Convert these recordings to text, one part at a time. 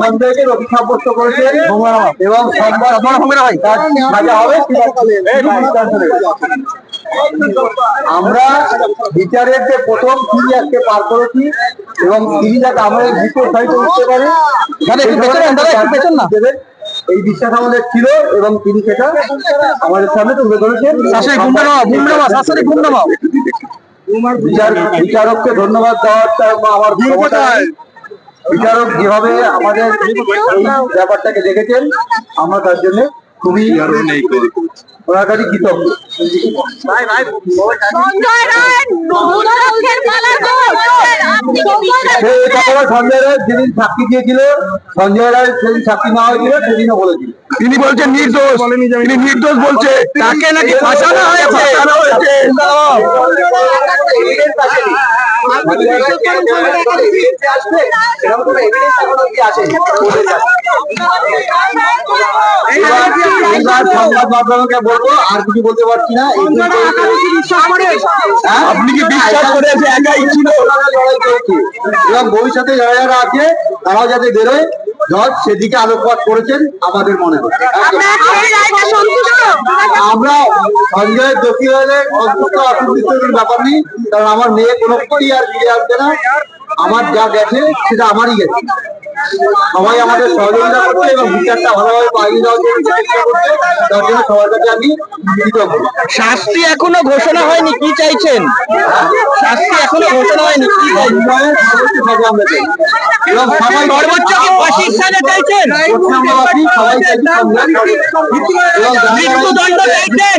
সঞ্জয়কে দোষী সাব্যস্ত করেছে এবং সাজা হবে? আমরা বিচারের যে প্রথম সিঁড়ি আজকে পার করেছি এবং যাতে আমাদের ভিতর সাইডে উঠতে পারে এই বিশ্বাস আমাদের ছিল এবং তিনি সেটা আমাদের সামনে তুলে ধরেছেন। বিচার বিচারককে ধন্যবাদ দেওয়ার আমার। বিচারক যেভাবে আমাদের ব্যাপারটাকে দেখেছেন আমরা তার জন্য খুবই ওনার কাছে কৃতজ্ঞ সঞ্জয় রায় দুর্গাক্ষের মালা তো আপনি কি বিশ্বাস সে এটা করে সঞ্জয় রায় যেদিন সাক্ষী দিয়েছিল সঞ্জয় রায় সেদিন সাক্ষী নেওয়া হয়েছিল সেদিনও বলেছিল তিনি বলছেন নির্দোষ তিনি নির্দোষ বলছে তাকে নাকি ফাঁসানো হয়েছে আর কিছু বলতে পারছি না একাই এবং ভবিষ্যতে যারা যারা আছে তারাও যাতে বেরোয়। জজ সেদিকে আলোকপাত করেছেন আমাদের মনে হয়। আমরা সঞ্জয়ের দোষী হলে সন্তুষ্ট অসন্তুষ্টের ব্যাপার নেই কারণ আমার মেয়ে কোনো আর ফিরে আসবে না। আমার যা গেছে সেটা আমারই গেছে। সবাই আমাদের সহযোগিতা করছে এবং বিচারটা ভালোভাবে পাইয়ে দেওয়ার জন্য চেষ্টা করছে। তার জন্য সবার কাছে আমি কৃতজ্ঞ শাস্তি এখনও ঘোষণা হয়নি কি চাইছেন? শাস্তি এখনও ঘোষণা হয়নি কি সর্বোচ্চ কি ফাঁসির সাজা চাইছেন? মৃত্যুদণ্ড চাইছেন।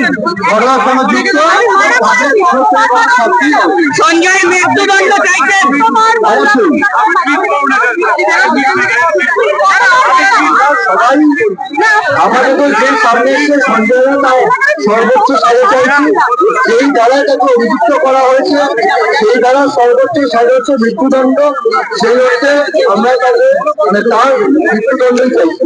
সঞ্জয় মৃত্যুদণ্ড চাইছেন? আপাতত যে সর্বোচ্চ যেই দ্বারা তাকে করা হয়েছে সেই দ্বারা সর্বোচ্চ হচ্ছে মৃত্যুদণ্ড সেই অর্থে আমরা তাকে মানে তার মৃত্যুদণ্ডই চাইছি